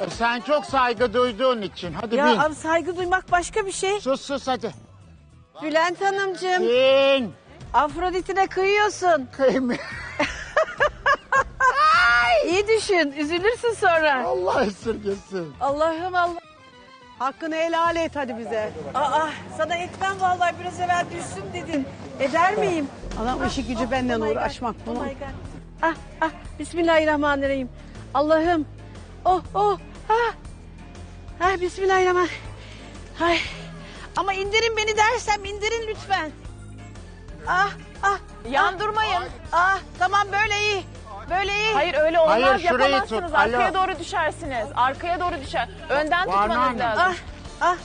E, sen çok saygı duyduğun için. Hadi Ya bin. abi saygı duymak başka bir şey. Sus sus hadi. Bülent Hanımcığım Bin. Afrodit'ine kıyıyorsun. Kıymet. İyi düşün üzülürsün sonra. Allah esirgesin. Allah'ım Allah. Hakkını helal et hadi bize. Aa sana etmem vallahi biraz evvel düşsün dedin. Eder miyim? Adam işi gücü benden Oh my God, uğraşmak oh bunun. Ah ah Bismillahirrahmanirrahim. Allah'ım. Oh oh ah. Ah Bismillahirrahmanirrahim. Ay. Ama indirin beni dersem indirin lütfen. Ah ah. Yandırmayın. Ah tamam böyle iyi. Böyle iyi. Hayır öyle olmaz Hayır, şurayı yapamazsınız. tut, Arkaya alo. doğru düşersiniz. Arkaya doğru düşer. Önden Var mı tutmanız lazım. Ah ah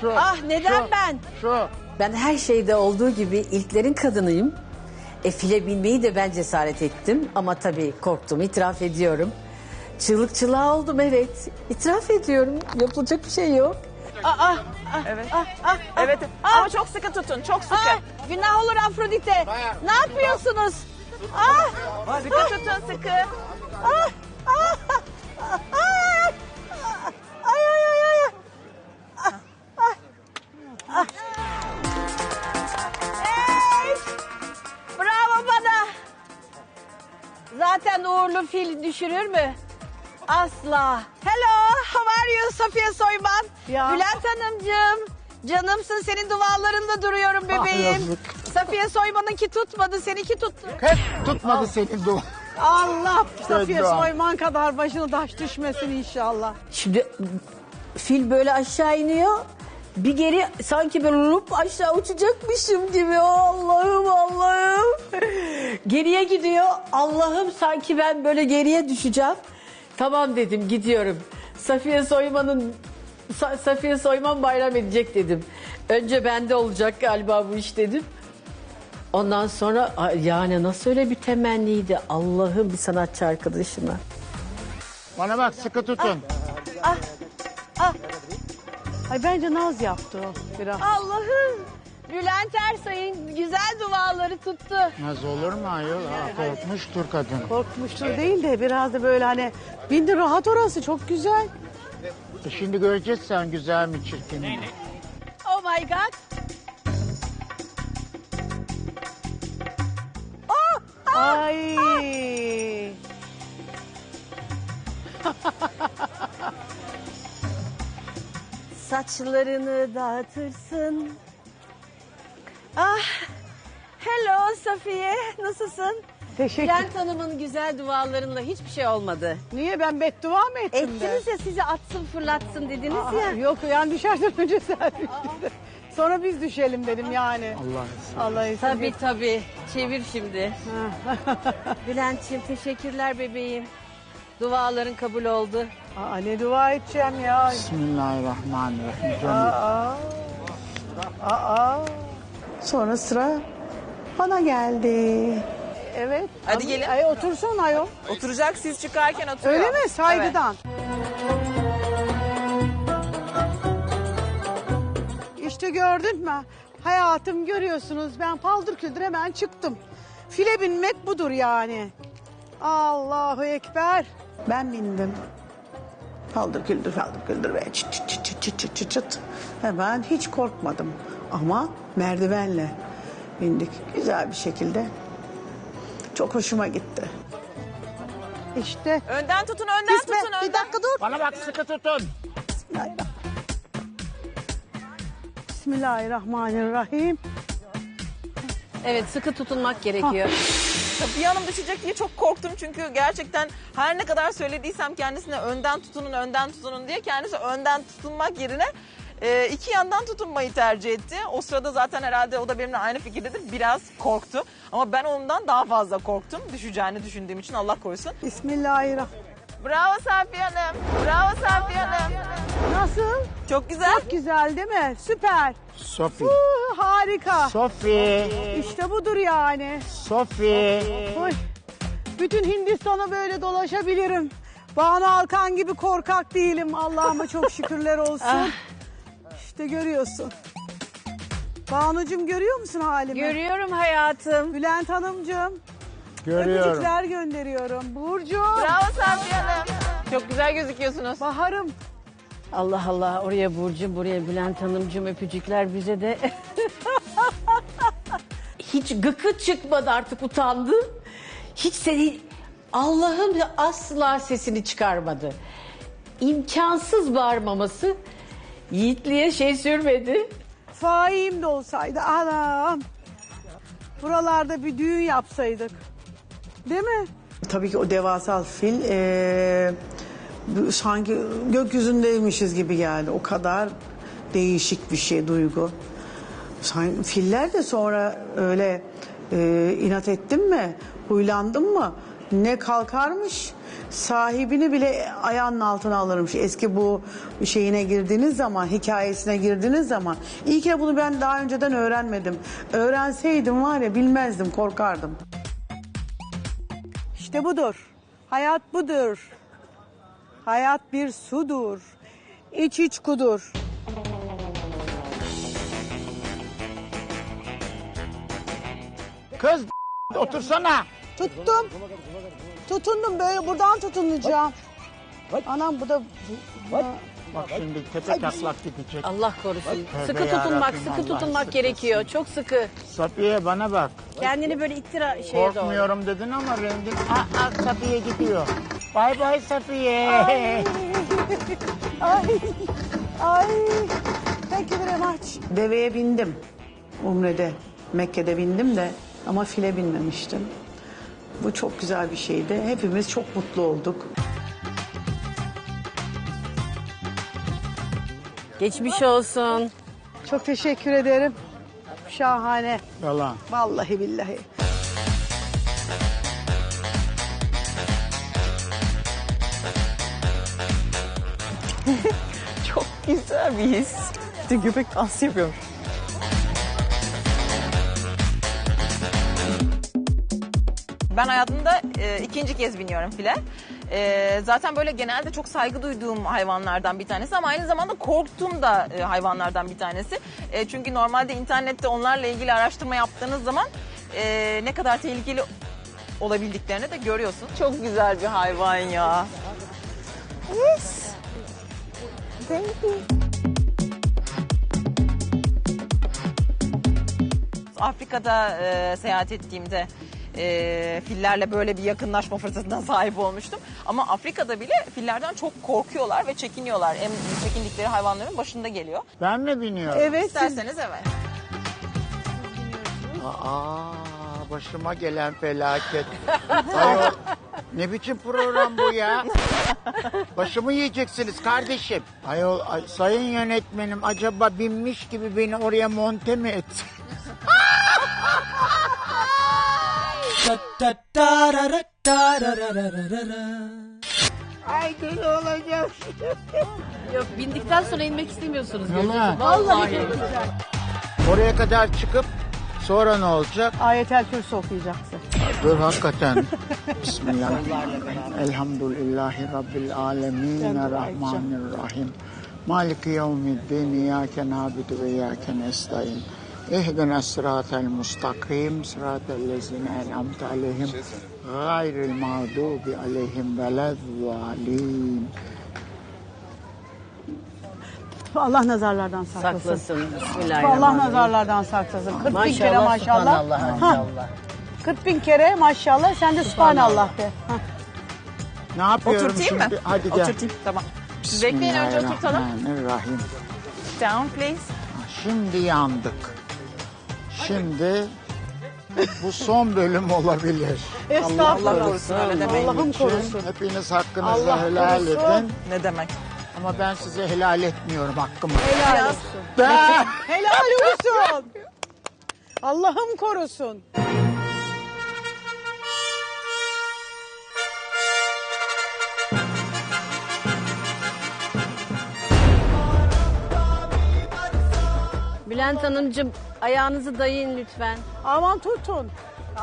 Şu. ah neden şu, ben? Şu. Ben her şeyde olduğu gibi ilklerin kadınıyım. E file binmeyi de ben cesaret ettim ama tabii korktum itiraf ediyorum. Çığlık çığlığa oldum evet. İtiraf ediyorum. Yapılacak bir şey yok. Ah ah. Evet. Ah. ah. Evet. Ah. Ama çok sıkı tutun. Çok sıkı. Ah, günah olur Afrodite. Ne yapıyorsunuz? Ah, Sıkı tutun sıkı. ah, ah, ah, ah. Ay ay ay ay. Ah, ah, ah. Ey! Bravo bana. Zaten uğurlu fil düşürür mü? Asla. Hello, how are you Safiye Soyman? Ya. Bülent Hanımcığım. Canımsın senin dualarında duruyorum bebeğim. yazık. Safiye Soyman'ınki tutmadı, seninki tuttu. Hep tutmadı senin dua. Allah Safiye. Soyman kadar başına taş düşmesin inşallah. Şimdi fil böyle aşağı iniyor. Bir geri sanki böyle lup aşağı uçacakmışım gibi. Allah'ım Allah'ım. Geriye gidiyor. Allah'ım sanki ben böyle geriye düşeceğim. Tamam dedim gidiyorum. Safiye Soyman'ın Sa- Safiye Soyman bayram edecek dedim. Önce bende olacak galiba bu iş dedim. Ondan sonra ay, yani nasıl öyle bir temenniydi Allah'ım bir sanatçı arkadaşıma. Bana bak sıkı tutun. Ay bence naz yaptı o biraz. Allah'ım. Bülent Ersoy'un güzel duaları tuttu. Naz olur mu ayol? Ha, korkmuştur kadın. Korkmuştur değil de biraz da böyle hani bindi rahat orası çok güzel. E şimdi göreceğiz sen güzel mi çirkin mi? Oh my God. Ay. Saçlarını dağıtırsın. Ah. Hello Safiye. Nasılsın? Teşekkür. Bülent Hanım'ın güzel dualarınla hiçbir şey olmadı. Niye ben beddua mı ettim de? Ettiniz ya sizi atsın fırlatsın dediniz Aa, ya. Yok yani düşerden önce sen düştün. Sonra biz düşelim dedim yani. Allah Allah izin Tabii tabii. Çevir şimdi. Bülent'ciğim teşekkürler bebeğim. Duaların kabul oldu. Aa, ne dua edeceğim ya. Bismillahirrahmanirrahim. Canım. Aa. Aa. Sonra sıra bana geldi. Evet. Hadi Ay- gelin. Ay otursun ayol. Oturacak siz çıkarken oturuyor. Öyle mi? Saygıdan. İşte gördün mü? Hayatım görüyorsunuz ben paldır küldür hemen çıktım. File binmek budur yani. Allahu Ekber. Ben bindim. Paldır küldür paldır küldür ve çıt çıt çıt çıt çıt çıt çıt çıt. Hemen hiç korkmadım. Ama merdivenle bindik güzel bir şekilde. Çok hoşuma gitti. İşte Önden tutun önden İsmet, tutun önden. bir dakika dur. Bana bak sıkı tutun. Bismillah. Bismillahirrahmanirrahim. Evet sıkı tutunmak gerekiyor. Safiye Hanım düşecek diye çok korktum çünkü gerçekten her ne kadar söylediysem kendisine önden tutunun önden tutunun diye kendisi önden tutunmak yerine e, iki yandan tutunmayı tercih etti. O sırada zaten herhalde o da benimle aynı fikirdedir. Biraz korktu ama ben ondan daha fazla korktum. Düşeceğini düşündüğüm için Allah korusun. Bismillahirrahmanirrahim. Bravo Safiye Hanım. Bravo Safiye Hanım. Nasıl? Çok güzel. Güzel değil mi? Süper. Sofi. Harika. Sofi. İşte budur yani. Sofi. Oy. Bütün Hindistan'ı böyle dolaşabilirim. Banu Alkan gibi korkak değilim. Allah'ıma çok şükürler olsun. İşte görüyorsun. Banucum görüyor musun halimi? Görüyorum hayatım. Bülent Hanımcığım. Görüyorum. Öpücükler gönderiyorum. Burcu. Bravo Safiye Hanım. Çok güzel gözüküyorsunuz. Baharım. Allah Allah oraya Burcu buraya Bülent Hanımcığım öpücükler bize de. Hiç gıkı çıkmadı artık utandı. Hiç seni Allah'ım asla sesini çıkarmadı. İmkansız bağırmaması Yiğitliğe şey sürmedi. Faim de olsaydı anam. Buralarda bir düğün yapsaydık. Değil mi? Tabii ki o devasal fil bu sanki gökyüzündeymişiz gibi geldi. O kadar değişik bir şey duygu. Sanki, filler de sonra öyle eee, inat ettim mi, huylandım mı ne kalkarmış sahibini bile ayağının altına alırmış. Eski bu şeyine girdiğiniz zaman, hikayesine girdiğiniz zaman. İyi ki bunu ben daha önceden öğrenmedim. Öğrenseydim var ya bilmezdim, korkardım. İşte budur. Hayat budur. Hayat bir sudur. İç iç kudur. Kız otursana. Tuttum. Tutundum böyle buradan tutunacağım. Anam bu da bu- Bak şimdi tepe taklak gidecek. Allah korusun. Tövbe sıkı tutunmak, yarabbim, sıkı Allah tutunmak sıkı gerekiyor. Çok sıkı. Safiye bana bak. Kendini böyle ittira şeye doğru. Korkmuyorum dedin ama rengin. Aa, aa, Safiye gidiyor. Bay bay Safiye. Ay. Ay. Thank you very much. Deveye bindim Umre'de. Mekke'de bindim de ama file binmemiştim. Bu çok güzel bir şeydi. Hepimiz çok mutlu olduk. Geçmiş olsun. Çok teşekkür ederim. Şahane. Yalan. Vallahi billahi. Çok güzel bir his. İşte köpek dansı yapıyormuş. Ben hayatımda e, ikinci kez biniyorum file. E, zaten böyle genelde çok saygı duyduğum hayvanlardan bir tanesi ama aynı zamanda korktuğum da e, hayvanlardan bir tanesi. E, çünkü normalde internette onlarla ilgili araştırma yaptığınız zaman e, ne kadar tehlikeli olabildiklerini de görüyorsun. Çok güzel bir hayvan ya. Yes. Thank you. Afrika'da e, seyahat ettiğimde e, fillerle böyle bir yakınlaşma fırsatına sahip olmuştum. Ama Afrika'da bile fillerden çok korkuyorlar ve çekiniyorlar. En çekindikleri hayvanların başında geliyor. Ben mi biniyorum? Evet siz İsterseniz evet. Aa, başıma gelen felaket. Ayol, ne biçim program bu ya? Başımı yiyeceksiniz kardeşim. Ayol, ay, sayın yönetmenim acaba binmiş gibi beni oraya monte mi etsin? Ay deli olacağım. Yok bindikten sonra inmek istemiyorsunuz. Yalan. Vallahi. Oraya kadar çıkıp sonra ne olacak? ayetel kürsü okuyacaksın. Dur hakikaten. Bismillah. Elhamdülillahi Rabbil alemin. Rahmanirrahim. Maliki yevmiddin. İyyâke nâbidu ve iyyâke nestaîn. اهدنا الصراط المستقيم صراط الذين أنعمت عليهم غير المغضوب عليهم ولا الضالين Allah nazarlardan saklasın. Saklasın. Allah Bismillahirrahmanirrahim. nazarlardan saklasın. 40 bin kere Maşallah, maşallah. subhanallah, Ha, maşallah. 40 bin kere maşallah. Sen de subhanallah de. Ha. Ne yapıyorum Oturtayım şimdi? mı? Hadi gel. Oturtayım. Tamam. Siz bekleyin önce oturtalım. Bismillahirrahmanirrahim. Down please. Şimdi yandık. Şimdi bu son bölüm olabilir. Estağfurullah. Allah korusun öyle demeyin. Allah'ım korusun. Hepiniz hakkınızı Allah helal korusun. edin. Ne demek? Ama ben size helal etmiyorum hakkımı. Helal olsun. Ben... Helal olsun. Allah'ım korusun. Bülent Hanımcığım ayağınızı dayayın lütfen. Aman tutun.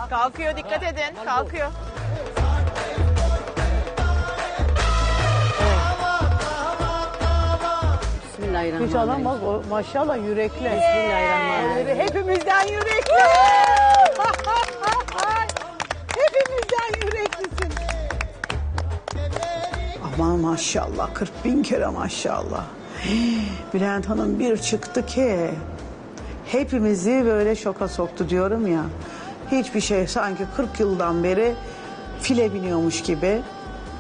Kalkıyor dikkat edin. Kalkıyor. Hiç adam Bismillahirrahmanirrahim. bak o maşallah yürekli. Bismillahirrahmanirrahim. Hepimizden yürekli. Hepimizden yüreklisin. Aman maşallah 40 bin kere maşallah. Hii, Bülent Hanım bir çıktı ki hepimizi böyle şoka soktu diyorum ya. Hiçbir şey sanki 40 yıldan beri file biniyormuş gibi.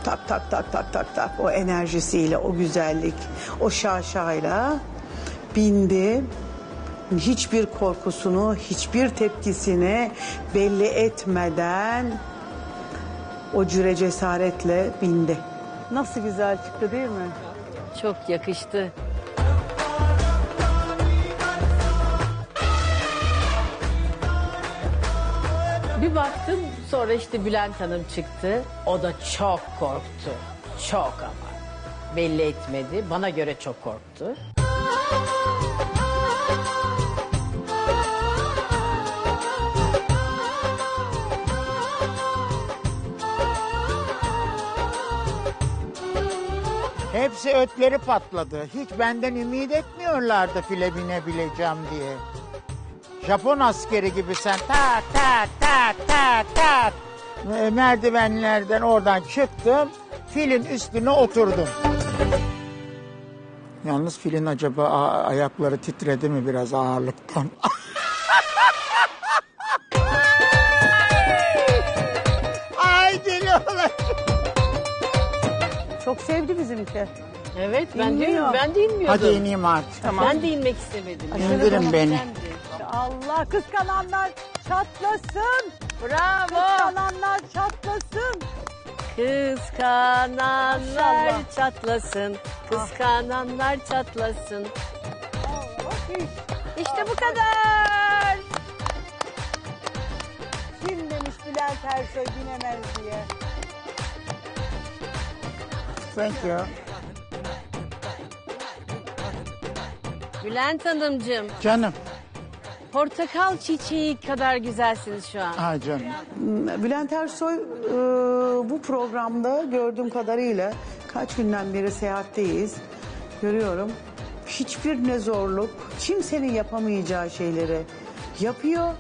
Tak tak tak tak tak tak o enerjisiyle, o güzellik, o şaşayla bindi. Hiçbir korkusunu, hiçbir tepkisini belli etmeden o cüre cesaretle bindi. Nasıl güzel çıktı değil mi? Çok yakıştı. Bir baktım sonra işte Bülent Hanım çıktı. O da çok korktu. Çok ama. Belli etmedi. Bana göre çok korktu. Hepsi ötleri patladı. Hiç benden ümit etmiyorlardı file binebileceğim diye. Japon askeri gibi sen tak tak tak tak tak e, merdivenlerden oradan çıktım. Filin üstüne oturdum. Yalnız filin acaba a- ayakları titredi mi biraz ağırlıktan? Ay geliyorlar. Çok sevdi bizimki. Evet ben de, İnmiyor. ben de inmiyordum. Hadi ineyim artık. Ben de inmek istemedim. İndirin beni. Allah kıskananlar çatlasın. Bravo. Kıskananlar çatlasın. Kıskananlar Maşallah. çatlasın. Kıskananlar çatlasın. İşte bu kadar. Kim demiş Bülent Ersoy binemez diye. Thank you. Bülent Hanımcığım, Canım. Portakal çiçeği kadar güzelsiniz şu an. Ay canım. Bülent Ersoy e, bu programda gördüğüm kadarıyla kaç günden beri seyahatteyiz. Görüyorum. Hiçbir ne zorluk, kimsenin yapamayacağı şeyleri yapıyor.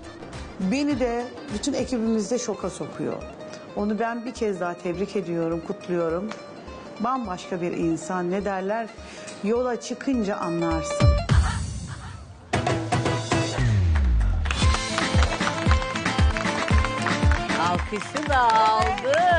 Beni de bütün ekibimizde şoka sokuyor. Onu ben bir kez daha tebrik ediyorum, kutluyorum. Bambaşka bir insan ne derler? Yola çıkınca anlarsın. Alkışı da aldı.